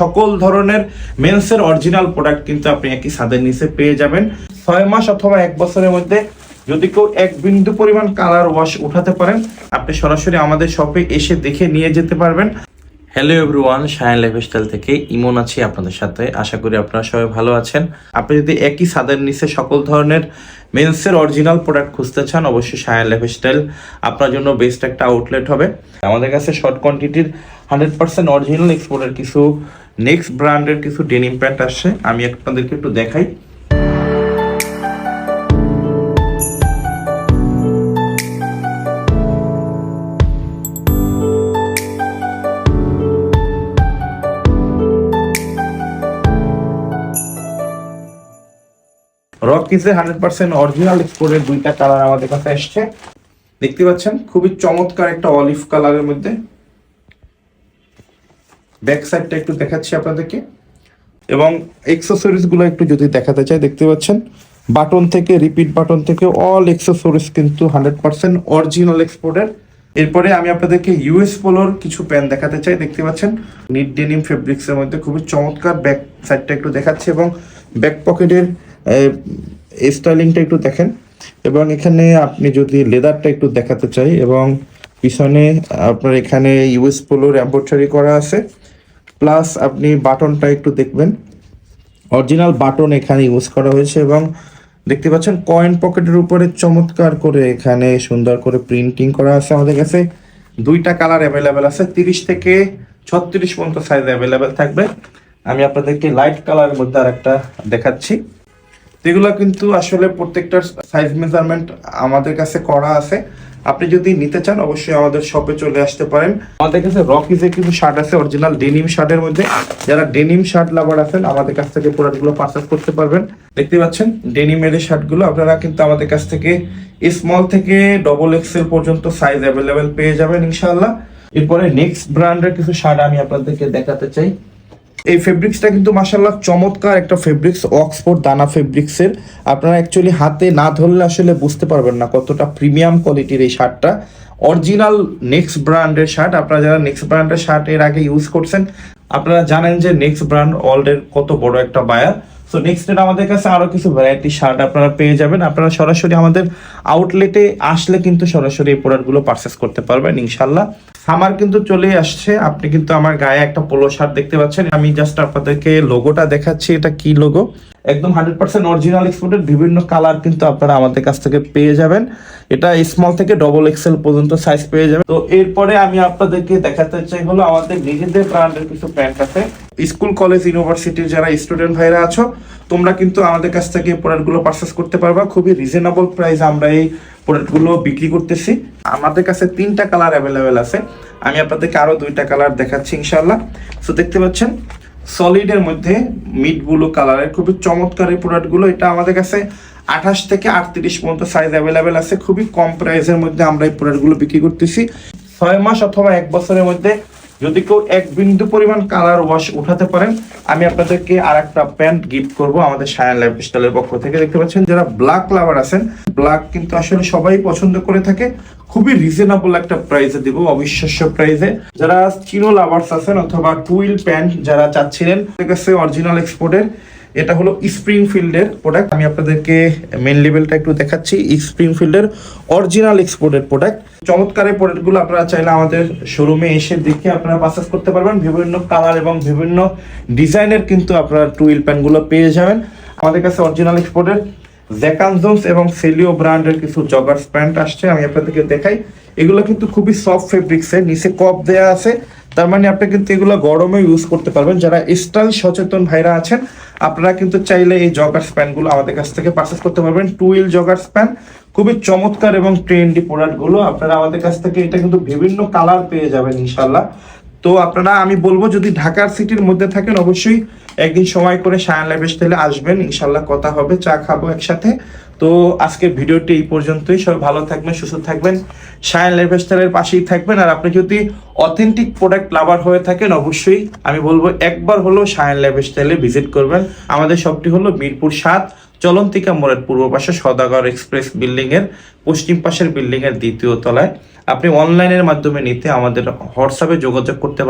সকল ধরনের মেন্সের original product কিন্তু আপনি একই ছাদের নিচে পেয়ে যাবেন। ছয় মাস অথবা এক বছরের মধ্যে যদি কেউ এক বিন্দু পরিমাণ কালার ওয়াশ উঠাতে পারেন, আপনি সরাসরি আমাদের শপে এসে দেখে নিয়ে যেতে পারবেন। হ্যালো এভরিওয়ান শায়ান লাইফস্টাইল থেকে ইমন আছি আপনাদের সাথে। আশা করি আপনারা সবাই ভালো আছেন। আপনি যদি একই ছাদের নিচে সকল ধরনের মেন্সের অরিজিনাল প্রোডাক্ট খুঁজতে চান, অবশ্যই শায়ান লাইফস্টাইল আপনার জন্য বেস্ট একটা আউটলেট হবে। আমাদের কাছে শর্ট কোয়ান্টিটির হান্ড্রেড পার্সেন্ট অরিজিনাল এক্সপোর্টের কিছু নেক্সট ব্র্যান্ডের কিছু ডেনিম প্যান্ট আসছে, আমি আপনাদেরকে একটু দেখাই। রক কিসের হান্ড্রেড পার্সেন্ট অরিজিনাল এক্সপোর্টের দুইটা কালার আমাদের কাছে এসছে দেখতে পাচ্ছেন, খুবই চমৎকার একটা অলিভ কালারের মধ্যে। ব্যাক সাইডটা একটু দেখাচ্ছি আপনাদেরকে। এবং এক্সেসরিজগুলো একটু যদি দেখাতে চাই, দেখতে পাচ্ছেন বাটন থেকে রিপিট বাটন থেকে অল এক্সেসরিজ কিন্তু হান্ড্রেড পার্সেন্ট অরিজিনাল এক্সপোর্টের এরপরে আমি আপনাদেরকে ইউএস পোলোর কিছু প্যান্ট দেখাতে চাই, দেখতে পাচ্ছেন। নিট ডেনিম ফেব্রিক্স এর মধ্যে খুবই চমৎকার ব্যাক সাইডটা একটু দেখাচ্ছি এবং ব্যাক পকেটের স্টাইলিংটা একটু দেখেন। এবং এখানে আপনি যদি লেদারটা একটু দেখাতে চাই, এবং পিছনে আপনার এখানে ইউএস পোলোর এম্ব্রয়ডারি করা আছে। প্লাস আপনি বাটনটা একটু দেখবেন। অরিজিনাল বাটন এখানে ইউজ করা হয়েছে এবং দেখতে পাচ্ছেন কয়েন পকেটের উপরে চমৎকার করে এখানে সুন্দর করে প্রিন্টিং করা আছে আমাদের কাছে। দুইটা কালার অ্যাভেলেবেল আছে, তিরিশ থেকে ছত্রিশ পর্যন্ত সাইজ অ্যাভেলেবেল থাকবে। আমি আপনাদেরকে লাইট কালারের মধ্যে আর একটা দেখাচ্ছি। তো এগুলো কিন্তু আসলে প্রত্যেকটার সাইজ মেজারমেন্ট আমাদের কাছে করা আছে। আপনি যদি নিতে চান, অবশ্যই আমাদের শপে চলে আসতে পারেন। আমাদের কাছে রকিজে কিছু শার্ট আছে অরিজিনাল ডেনিম শার্টের মধ্যে। যারা ডেনিম শার্ট লাভার আছেন, আমাদের কাছ থেকে প্রোডাক্টগুলো পারচেস করতে পারবেন। দেখতে পাচ্ছেন ডেনিমের শার্টগুলো আপনারা কিন্তু আমাদের কাছ থেকে স্মল থেকে ডবল এক্সেল পর্যন্ত সাইজ অ্যাভেলেবেল পেয়ে যাবেন, ইনশাআল্লাহ। এরপরে নেক্সট ব্র্যান্ডের কিছু শার্ট আমি আপনাদেরকে দেখাতে চাই। এই ফেব্রিক্সটা কিন্তু মাসাল্লাহ চমৎকার একটা ফেব্রিক্স অক্সফোর্ড দানা ফেব্রিক্সের আপনারা অ্যাকচুয়ালি হাতে না ধরলে আসলে বুঝতে পারবেন না কতটা প্রিমিয়াম কোয়ালিটির এই শার্টটা। অরিজিনাল নেক্সট ব্র্যান্ডের শার্ট। আপনারা যারা নেক্সট ব্র্যান্ডের শার্ট এর আগে ইউজ করছেন, আপনারা জানেন যে নেক্সট ব্র্যান্ড ওয়ার্ল্ডের কত বড় একটা বায়ার সো নেক্সট ডে আমাদের কাছে আরও কিছু ভ্যারাইটি শার্ট আপনারা পেয়ে যাবেন। আপনারা সরাসরি আমাদের আউটলেটে আসলে কিন্তু সরাসরি এই প্রোডাক্টগুলো পারচেস করতে পারবেন ইনশাল্লাহ সামার কিন্তু চলে আসছে। আপনি কিন্তু আমার গায়ে একটা পোলো শার্ট দেখতে পাচ্ছেন। আমি জাস্ট আপনাদেরকে লোগোটা দেখাচ্ছি। এটা কি লোগো একদম হান্ড্রেড পার্সেন্ট অরিজিনাল এক্সপোর্টের বিভিন্ন কালার কিন্তু আপনারা আমাদের কাছ থেকে পেয়ে যাবেন। এটা স্মল থেকে ডবল এক্সেল পর্যন্ত সাইজ পেয়ে যাবেন। তো এরপরে আমি আপনাদেরকে দেখাতে চাই হলো আমাদের নিজেদের ব্র্যান্ডের কিছু প্যান্ট আছে। স্কুল, কলেজ, ইউনিভার্সিটির যারা স্টুডেন্ট ভাইরা আছো, তোমরা কিন্তু আমাদের কাছ থেকে প্রোডাক্টগুলো পারচেস করতে পারবা। খুবই রিজনেবল প্রাইস আমরা এই প্রোডাক্টগুলো বিক্রি করতেছি। আমাদের কাছে তিনটা কালার অ্যাভেলেবেল আছে। আমি আপনাদেরকে আরও দুইটা কালার দেখাচ্ছি ইনশাল্লাহ সো দেখতে পাচ্ছেন সলিডের মধ্যে মিড ব্লু কালারের খুবই চমৎকার এই প্রোডাক্টগুলো এটা আমাদের কাছে আঠাশ থেকে আটত্রিশ পর্যন্ত সাইজ অ্যাভেলেবেল আছে। খুবই কম প্রাইসের মধ্যে আমরা এই প্রোডাক্টগুলো বিক্রি করতেছি। ছয় মাস অথবা এক বছরের মধ্যে যদি কেউ এক বিন্দু পরিমাণ কালার ওয়াশ উঠাতে পারেন, আমি আপনাদেরকে আর একটা প্যান্ট গিফট করব আমাদের সায়ান লাইফ স্টাইলের পক্ষ থেকে। দেখতে পাচ্ছেন, যারা ব্ল্যাক লাভার আছেন, ব্ল্যাক কিন্তু আসলে সবাই পছন্দ করে থাকে। খুবই রিজনেবল একটা প্রাইসে দিব, অবিশ্বাস্য প্রাইসে যারা চিনো লাভার্স আছেন অথবা টুইল প্যান্ট যারা চাচ্ছিলেন কাছে অরিজিনাল এক্সপোর্টের এটা হলো স্প্রিং ফিল্ডের প্রোডাক্ট আমি আপনাদেরকে মেন লেভেলটা একটু দেখাচ্ছি। স্প্রিং ফিল্ডের অরিজিনাল এক্সপোর্টের প্রোডাক্ট চমৎকার এই প্রোডাক্টগুলো আপনারা চাইলে আমাদের শোরুমে এসে দেখে আপনারা পারচেস করতে পারবেন। বিভিন্ন কালার এবং বিভিন্ন ডিজাইনের কিন্তু আপনারা টুইল প্যান্টগুলো পেয়ে যাবেন। আমাদের কাছে অরিজিনাল এক্সপোর্টের জ্যাকানজন্স এবং সেলিও ব্র্যান্ডের কিছু জগার্স প্যান্ট আসছে। আমি আপনাদেরকে দেখাই। এগুলো কিন্তু খুবই সফট ফেব্রিক্সের নিচে কপ দেয়া আছে। তার মানে আপনি কিন্তু এগুলো গরমে ইউজ করতে পারবেন। যারা স্টাইল সচেতন ভাইরা আছেন আপনারা কিন্তু চাইলে এই জগার স্প্যানগুলো আমাদের কাছ থেকে পারচেস করতে পারবেন। টু হুইল জগার স্প্যান খুবই চমৎকার এবং ট্রেন্ডি প্রোডাক্টগুলো আপনারা আমাদের কাছ থেকে এটা কিন্তু বিভিন্ন কালার পেয়ে যাবেন ইনশাল্লাহ তো আপনারা, আমি বলব, যদি ঢাকার সিটির মধ্যে থাকেন, অবশ্যই একদিন সময় করে সায়ান লাইভ স্টাইলে আসবেন। ইনশাল্লাহ কথা হবে, চা খাব একসাথে। তো আজকে ভিডিওটি এই পর্যন্তই। সবাই ভালো থাকবেন, সুস্থ থাকবেন। সায়ান লাইফ স্টাইলের পাশেই থাকবেন। আর আপনি যদি অথেন্টিক প্রোডাক্ট লাভার হয়ে থাকেন, অবশ্যই আমি বলব একবার হলো সায়ান লাইফ স্টাইলে ভিজিট করবেন। আমাদের শপটি হলো মিরপুর সাত, চলন্তিকা মোড়ের পূর্ব পাশে সদাগর এক্সপ্রেস বিল্ডিং এর পশ্চিম পাশের বিল্ডিং এর দ্বিতীয় তলায়। আপনি অনলাইনের মাধ্যমে নিতে আমাদের হোয়াটসঅ্যাপে যোগাযোগ করতে পারেন।